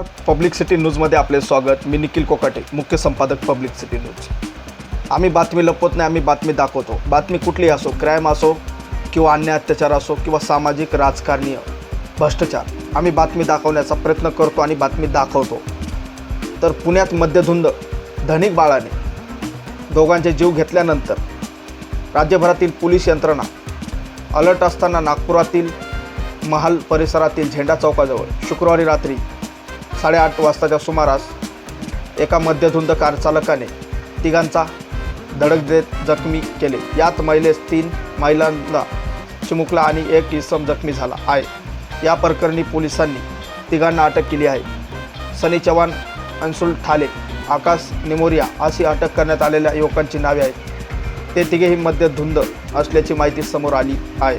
नमस्कार. Public city न्यूजमध्ये आपले स्वागत. मी निखिल कोकाटे मुख्य संपादक पब्लिक सिटी न्यूज आम्ही बातमी लपवत नाही आम्ही बातमी दाखवतो. बातमी कुठली असो क्राईम असो किंवा अन्य अत्याचार असो किंवा सामाजिक राजकारणीय भ्रष्टाचार आम्ही बातमी दाखवण्याचा प्रयत्न करतो आणि बातमी दाखवतो. तर पुण्यात मध्यधुंद धनिक बाळाने दोघांचे जीव घेतल्यानंतर राज्यभरातील पोलीस यंत्रणा अलर्ट असताना नागपुरातील महाल परिसरातील झेंडा चौकाजवळ शुक्रवारी रात्री साडेआठ वाजताच्या सुमारास एका मध्यधुंद कार चालकाने तिघांचा धडक देत जखमी केले. यात महिलेस तीन महिलांना चिमुकला आणि एक इसम जखमी झाला आहे. या प्रकरणी पोलिसांनी तिघांना अटक केली आहे. सनी चव्हाण अंशुल ठाले आकाश निमोरिया अशी अटक करण्यात आलेल्या युवकांची नावे आहेत. ते तिघेही मध्यधुंद असल्याची माहिती समोर आली आहे.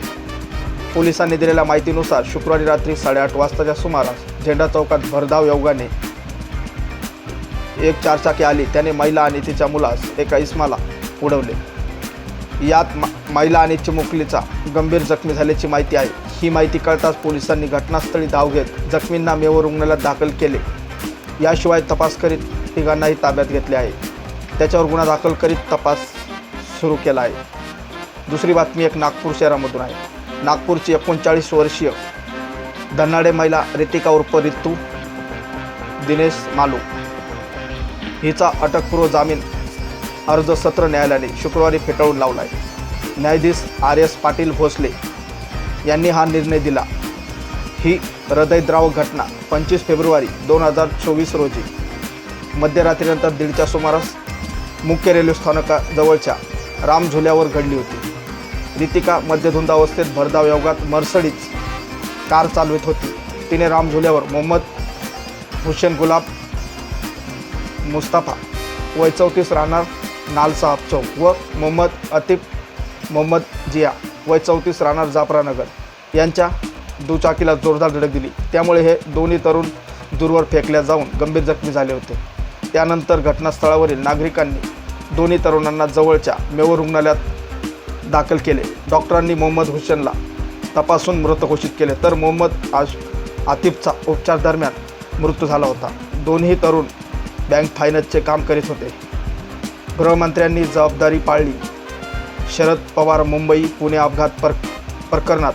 पोलिसांनी दिलेल्या माहितीनुसार शुक्रवारी रात्री साडेआठ वाजताच्या सुमारास झेंडा चौकात भरधाव योगाने एक चारचाकी आली. त्याने महिला आणि तिच्या मुलास एका इस्माला उडवले. यात मा- महिला आणि चिमुकलीचा गंभीर जखमी झाल्याची माहिती आहे. ही माहिती कळताच पोलिसांनी घटनास्थळी धाव घेत जखमींना मेवर रुग्णालयात दाखल केले. याशिवाय तपास करीत तिघांनाही ताब्यात घेतले आहे. त्याच्यावर गुन्हा दाखल करीत तपास सुरू केला आहे. दुसरी बातमी एक नागपूर शहरामधून आहे. नागपूरची एकोणचाळीस वर्षीय धनाडे महिला रितिका उर्फ रितू दिनेश मालू. हिचा अटकपूर्व जामीन अर्ज सत्र न्यायालयाने शुक्रवारी फेटाळून लावला आहे न्यायाधीश आर एस पाटील भोसले यांनी हा निर्णय दिला. ही हृदयद्रावक घटना पंचवीस फेब्रुवारी दोन हजार चोवीस रोजी मध्यरात्रीनंतर दीडच्या सुमारास मुख्य रेल्वे स्थानकाजवळच्या रामझुल्यावर घडली होती. रितिका मध्यधुंद अवस्थेत भरधाव योगात मर्सडीज कार चालवित होती. तिने राम झुल्यावर मोहम्मद हुसेन गुलाब मुस्ताफा वय चौतीस राहणार नालसाहब चौक व मोहम्मद अतिफ मोहम्मद जिया वय चौतीस राहणार जाफरानगर. यांच्या दुचाकीला जोरदार धडक दिली. त्यामुळे हे दोन्ही तरुण दूरवर फेकल्या जाऊन गंभीर जखमी झाले होते. त्यानंतर घटनास्थळावरील नागरिकांनी दोन्ही तरुणांना जवळच्या मेवर रुग्णालयात दाखल केले. डॉक्टरांनी मोहम्मद हुसेनला तपासून मृत घोषित केले. तर मोहम्मद आश आतिफचा उपचार दरम्यान मृत्यू झाला होता. दोन्ही तरुण बँक फायनान्सचे काम करीत होते. गृहमंत्र्यांनी जबाबदारी पाळली. शरद पवार मुंबई पुणे अपघात पर प्रकरणात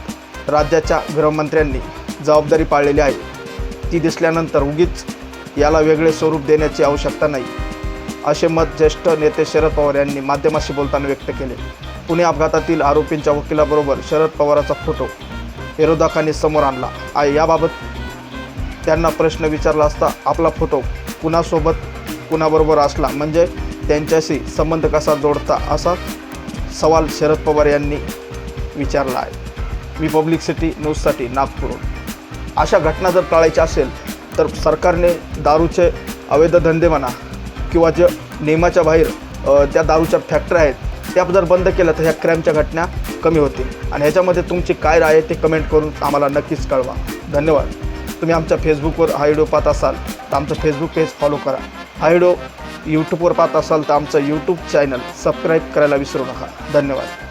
राज्याच्या गृहमंत्र्यांनी जबाबदारी पाळलेली आहे. ती दिसल्यानंतर उगीच याला वेगळे स्वरूप देण्याची आवश्यकता नाही असे मत ज्येष्ठ नेते शरद पवार यांनी माध्यमाशी बोलताना व्यक्त केले. पुणे अपघातातील आरोपींच्या वकिलाबरोबर शरद पवाराचा फोटो विरोधकांनी समोर आणला. आहे याबाबत त्यांना प्रश्न विचारला असता आपला फोटो कुणासोबत कुणाबरोबर असला? म्हणजे त्यांच्याशी संबंध कसा जोडता? असा सवाल शरद पवार यांनी विचारला आहे. मी पब्लिक सिटी न्यूजसाठी नागपूर अशा घटना जर टाळायच्या असेल तर सरकारने दारूचे अवैध धंदे म्हणा किंवा जे नियमाच्या बाहेर त्या दारूच्या फॅक्टऱ्या आहेत त्या जर बंद केल्या तर ह्या क्राईमच्या घटना कमी होतील. आणि ह्याच्यामध्ये तुमची काय राय आहे ते कमेंट करून आम्हाला नक्कीच कळवा. धन्यवाद. तुम्ही आमच्या फेसबुकवर हा व्हिडिओ पाहत असाल तर आमचं फेसबुक पेज फॉलो करा. हा व्हिडिओ यूट्यूबवर पाहत असाल तर आमचं यूट्यूब चॅनल सबस्क्राईब करायला विसरू नका. धन्यवाद.